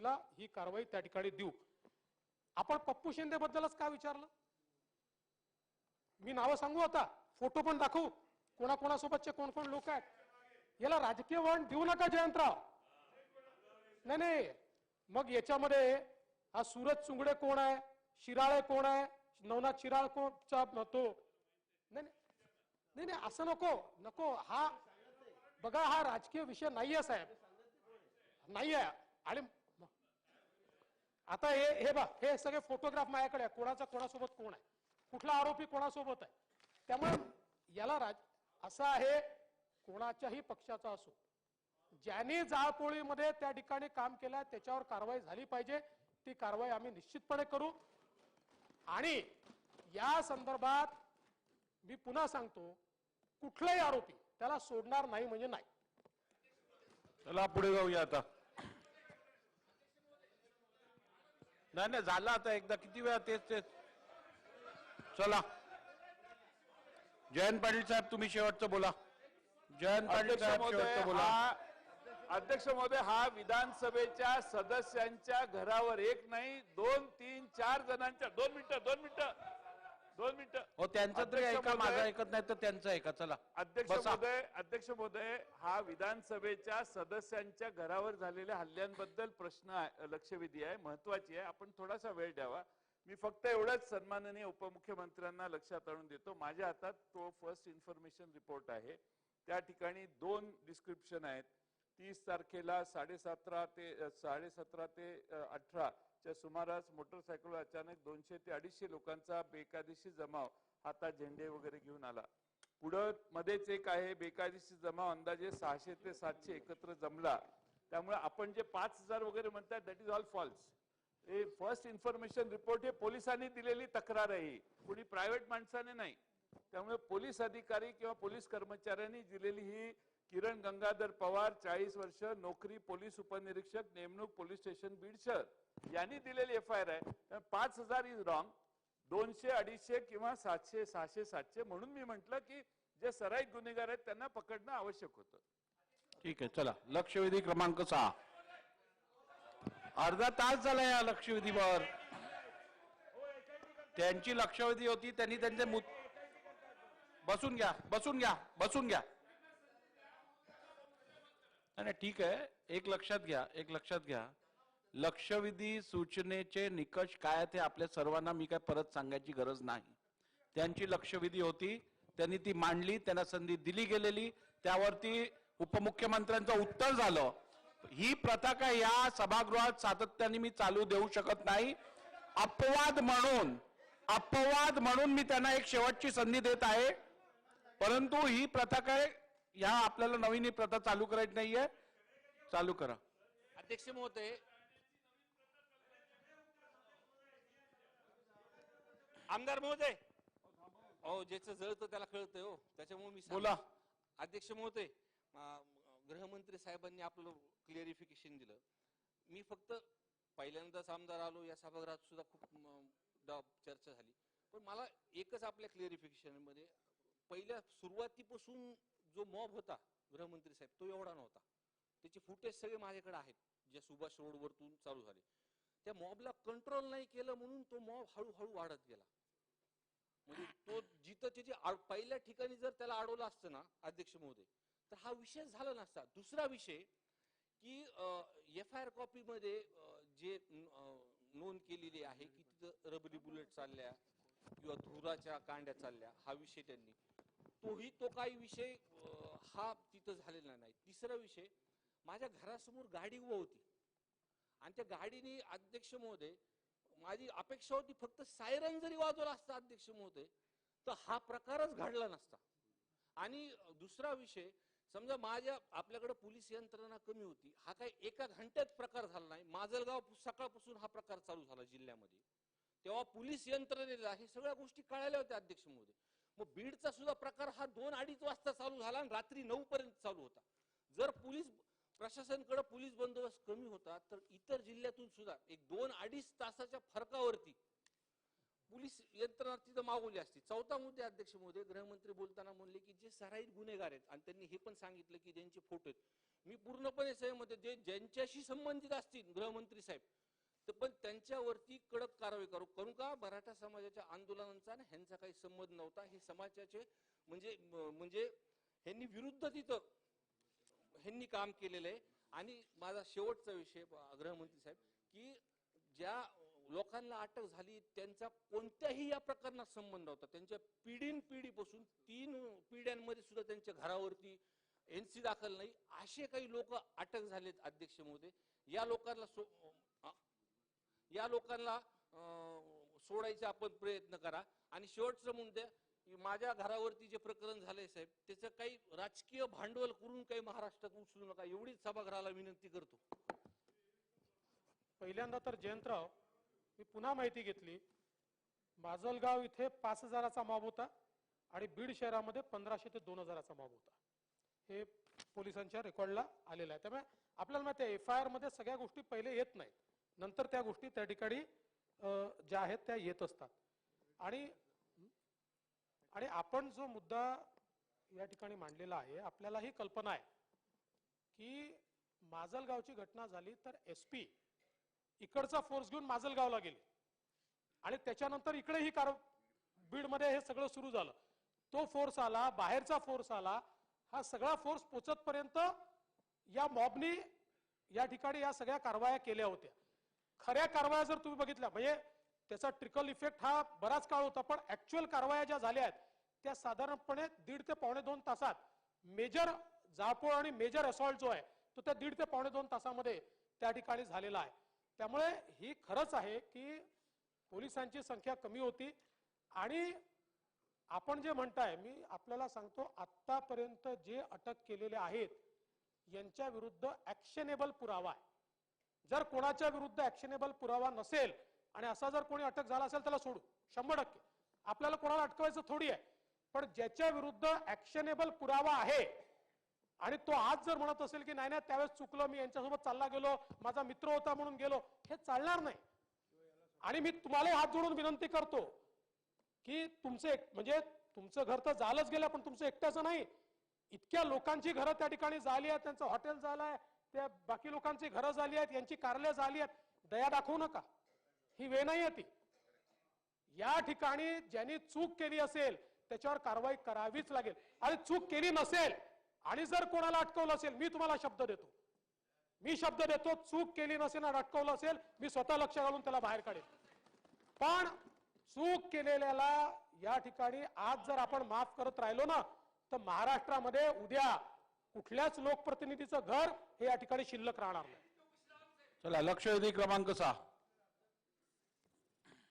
पद्धतीला ही कारवाई त्या ठिकाणी देऊ. आपण पप्पू शिंदे बद्दलच का विचारलं? मी नावं सांगू आता. फोटो पण दाखवू. कोणाकोणासोबतचे कोण कोण लोक आहेत? याला राजकीय वळण देऊ नका जयंतराव. नाही नाही. मग याच्यामध्ये हा सूरज चुंगडे कोण आहे? शिराळे कोण आहे? नवनाथ शिराळ कोणचा तो नाही नाही. नाही नाही असं नको नको. हा बघा हा राजकीय विषय नाही आहे साहेब. नाही आहे आणि आता हे हे बघ हे सगळे फोटोग्राफ माझ्याकडे आहे. कोणाचा कोणासोबत कोण आहे? कुठला आरोपी कोणासोबत आहे? त्यामुळे याला राज असं आहे कोणाच्याही पक्षाचा असो. ज्याने जाळपोळीमध्ये त्या ठिकाणी काम केलं त्याच्यावर कारवाई झाली पाहिजे. ती कारवाई आम्ही निश्चितपणे करू. आणि या संदर्भात मी पुन्हा सांगतो कुठलाही आरोपी त्याला सोडणार नाही म्हणजे नाही. चला पुढे जाऊया आता. नाही नाही झालं आता एकदा. किती वेळा तेच तेच. चला. जयंत पाटील साहेब तुम्ही शेवटचं बोला. जयंत पाटील साहेब शेवटचं बोला. अध्यक्ष महोदय हा विधानसभेच्या सदस्यांच्या घरावर एक नाही दोन तीन चार जणांच्या दोन मिनिटं दोन मिनिटं. दोन मिनिटं. हो त्यांचं तरी ऐका माझं ऐकत नाही तर त्यांचं ऐका चला. अध्यक्ष बसा. महोदय अध्यक्ष महोदय हा विधानसभेच्या सदस्यांच्या घरावर झालेल्या हल्ल्यांबद्दल प्रश्न आहे- लक्षवेधी आहे महत्वाची आहे. आपण थोडासा वेळ द्यावा. मी फक्त एवढंच सन्माननीय उपमुख्यमंत्र्यांना लक्षात आणून देतो. माझ्या हातात तो फर्स्ट इन्फॉर्मेशन रिपोर्ट आहे. त्या ठिकाणी दोन डिस्क्रिप्शन आहेत. तीस तारखेला साडेसतरा ते साडेसतरा ते अठरा च्या सुमारास मोटरसायकल अचानक दोनशे ते अडीचशे लोकांचा बेकायदेशीर जमाव हातात झेंडे वगैरे घेऊन आला. पुढं मध्येच एक आहे बेकायदेशीर जमाव अंदाजे सहाशे ते सातशे एकत्र जमला. त्यामुळे आपण जे पाच हजार वगैरे म्हणतात दॅट इज ऑल फॉल्स हे फर्स्ट इन्फॉर्मेशन रिपोर्ट हे पोलिसांनी दिलेली तक्रार आहे ही. कुणी प्रायव्हेट माणसाने नाही. त्यामुळे पोलीस अधिकारी किंवा पोलीस कर्मचाऱ्यांनी दिलेली ही किरण गंगाधर पवार चाळीस वर्ष नोकरी पोलीस उपनिरीक्षक नेमणूक पोलीस स्टेशन बीड शहर. यांनी दिलेली एफ आय आर आहे. पाच हजार इज रॉंग दोनशे अडीचशे किंवा सातशे सहाशे सातशे म्हणून मी म्हटलं की जे सराईत गुन्हेगार आहेत त्यांना पकडणं आवश्यक होतं. ठीक आहे चला. लक्षवेधी क्रमांक सहा. अर्धा तास झाला या लक्षवेधीवर त्यांची लक्षवेधी होती त्यांनी त्यांचे बसून घ्या बसून घ्या बसून घ्या. नाही, ठीक आहे. एक लक्षात घ्या एक लक्षात घ्या. लक्षविधी सूचनेचे निकष काय ते आपल्या सर्वांना मी काय परत सांगायची गरज नाही. त्यांची लक्षविधी होती त्यांनी ती मांडली त्यांना संधी दिली गेलेली त्यावरती उपमुख्यमंत्र्यांचं उत्तर झालं. ही प्रथा काय या सभागृहात सातत्याने मी चालू देऊ शकत नाही. अपवाद म्हणून अपवाद म्हणून मी त्यांना एक शेवटची संधी देत आहे. परंतु ही प्रथा काय ह्या आपल्याला नवीन ही प्रथा चालू करायची नाहीये. चालू करा. अध्यक्ष महोदय आमदार महोदय. हो ज्याचं जळतं त्याला कळतंय हो. त्याच्यामुळे मी. बोला. अध्यक्ष महोदय अं, गृहमंत्री साहेबांनी आपलं क्लिअरिफिकेशन दिलं. मी फक्त पहिल्यांदाच आमदार आलो या सभागृहात सुद्धा खूप म, ड- चर्चा झाली. पण मला एकच आपल्या क्लिअरिफिकेशनमध्ये पहिल्या सुरुवातीपासून जो मॉब होता गृहमंत्री साहेब तो एवढा नव्हता. त्याचे फुटेज सगळे माझ्याकडे आहेत जे सुभाष रोडवरतून चालू झाले. त्या मॉबला कंट्रोल नाही केलं म्हणून तो मॉब हळूहळू वाढत गेला. म्हणजे तो जिथं त्याची आ- पहिल्या ठिकाणी जर त्याला अडवलं असतं ना अध्यक्ष महोदय तर हा विषय झाला नसता. दुसरा विषय की एफ आय आर कॉपीमध्ये जे नोंद केलेली आहे की तिथं रबरी बुलेट चालल्या किंवा धुराच्या कांड्या चालल्या हा विषय त्यांनी तोही तो काही विषय हा तिथं झालेला नाही. तिसरा विषय माझ्या घरासमोर गाडी उभं होती. आणि त्या गाडीने अध्यक्ष महोदय माझी अपेक्षा होती फक्त सायरन जरी वाजवला असता अध्यक्ष महोदय तर हा प्रकारच घडला नसता. आणि दुसरा विषय समजा माझ्या आपल्याकडे पोलीस यंत्रणा कमी होती हा काही एका घंट्यात प्रकार झाला नाही. माजलगाव सकाळपासून हा प्रकार चालू झाला जिल्ह्यामध्ये. तेव्हा पोलीस यंत्रणेला हे सगळ्या गोष्टी कळाल्या होत्या अध्यक्ष महोदय. मग बीडचा सुद्धा प्रकार हा दोन अडीच वाजता चालू झाला आणि रात्री नऊ पर्यंत चालू होता. जर पोलीस प्रशासनकडे पोलीस बंदोबस्त कमी होता तर इतर जिल्ह्यातून सुद्धा एक दोन अडीच तासाच्या फरकावरती पोलीस यंत्रणा तिथं मागवली असती. चौथा मुद्दे अध्यक्ष महोदय गृहमंत्री बोलताना म्हणले की जे सराईत गुन्हेगार आहेत आणि त्यांनी हे पण सांगितलं की ज्यांचे फोटो आहेत. मी पूर्णपणे सहमत जे ज्यांच्याशी संबंधित असतील गृहमंत्री साहेब तर पण त्यांच्यावरती कडक कारवाई करू. करू का? मराठा समाजाच्या आंदोलनांचा ना ह्यांचा काही संबंध नव्हता. हे समाजाचे म्हणजे म्हणजे ह्यांनी विरुद्ध तिथं ह्यांनी काम केलेलं आहे. आणि माझा शेवटचा विषय गृहमंत्री साहेब की ज्या लोकांना अटक झाली त्यांचा कोणत्याही या प्रकरणात संबंध होता त्यांच्या पिढीन पिढीपासून तीन पिढ्यांमध्ये सुद्धा त्यांच्या घरावरती एनसी दाखल नाही. असे काही लोक अटक झालेत अध्यक्ष महोदय. या लोकांना सो- या लोकांना सोडायचा आपण प्रयत्न करा. आणि शेवटचं मुद्दे माझ्या घरावरती जे प्रकरण झालंय साहेब त्याचं काही राजकीय भांडवल करून काही महाराष्ट्रात उचलू नका. एवढीच सभागृहाला विनंती करतो. पहिल्यांदा तर जयंतराव मी पुन्हा माहिती घेतली. माजलगाव इथे पाच हजाराचा मॉब होता आणि बीड शहरामध्ये पंधराशे ते दोन हजाराचा मॉब होता. हे पोलिसांच्या रेकॉर्डला आलेलं आहे. त्यामुळे आपल्याला माहिती आहे एफ आय आरमध्ये सगळ्या गोष्टी पहिले येत नाहीत. नंतर त्या गोष्टी त्या ठिकाणी ज्या आहेत त्या येत असतात. आणि आणि आपण जो मुद्दा या ठिकाणी मांडलेला आहे आपल्याला ही कल्पना आहे की माजलगावची घटना झाली तर एस पी इकडचा फोर्स घेऊन माजलगावला गेले. आणि त्याच्यानंतर इकडे ही कार बीडमध्ये हे सगळं सुरू झालं. तो फोर्स आला बाहेरचा फोर्स आला हा सगळा फोर्स पोचतपर्यंत या मॉबनी या ठिकाणी या सगळ्या कारवाया केल्या होत्या. खऱ्या कारवाया जर तुम्ही बघितल्या म्हणजे त्याचा ट्रिकल इफेक्ट हा बराच काळ होता पण ऍक्च्युअल कारवाया ज्या झाल्या आहेत त्या साधारणपणे दीड ते पावणे दोन तासात मेजर जाळपोळ आणि मेजर असॉल्ट जो आहे तो त्या दीड ते पावणे दोन तासामध्ये त्या ठिकाणी झालेला आहे. त्यामुळे ही खरंच आहे की पोलिसांची संख्या कमी होती आणि आपण जे म्हणताय मी आपल्याला सांगतो आतापर्यंत जे अटक केलेले आहेत यांच्या विरुद्ध ऍक्शनेबल पुरावा आहे. जर कोणाच्या विरुद्ध ऍक्शनेबल पुरावा नसेल आणि असा जर कोणी अटक झाला असेल त्याला सोडू. शंभर टक्के. आपल्याला कोणाला अटकवायचं थोडी आहे. पण ज्याच्या विरुद्ध ऍक्शनेबल पुरावा आहे आणि तो आज जर म्हणत असेल की नाही नाही त्यावेळेस चुकलो मी यांच्यासोबत चालला गेलो माझा मित्र होता म्हणून गेलो हे चालणार नाही. आणि मी तुम्हालाही हात जोडून विनंती करतो की तुमचे म्हणजे तुमचं घर तर झालंच गेलं पण तुमचं एकट्याचं नाही. इतक्या लोकांची घरं त्या ठिकाणी झाली आहेत त्यांचं हॉटेल झालंय त्या बाकी लोकांची घरं झाली आहेत यांची कार्य झाली आहेत. दया दाखवू नका. ही वेळ नाही आहे ती. या ठिकाणी ज्यांनी चूक केली असेल त्याच्यावर कारवाई करावीच लागेल. आणि चूक केली नसेल आणि जर कोणाला अटकवलं असेल मी तुम्हाला शब्द देतो. मी शब्द देतो चूक केली नसेल आणि अटकवलं असेल मी स्वतः लक्ष घालून त्याला बाहेर काढेल पण चूक केलेल्याला या ठिकाणी आज जर आपण माफ करत राहिलो ना तर महाराष्ट्रामध्ये उद्या कुठल्याच लोकप्रतिनिधीचं घर हे या ठिकाणी शिल्लक राहणार नाही. चला लक्षवेधी क्रमांक सहा.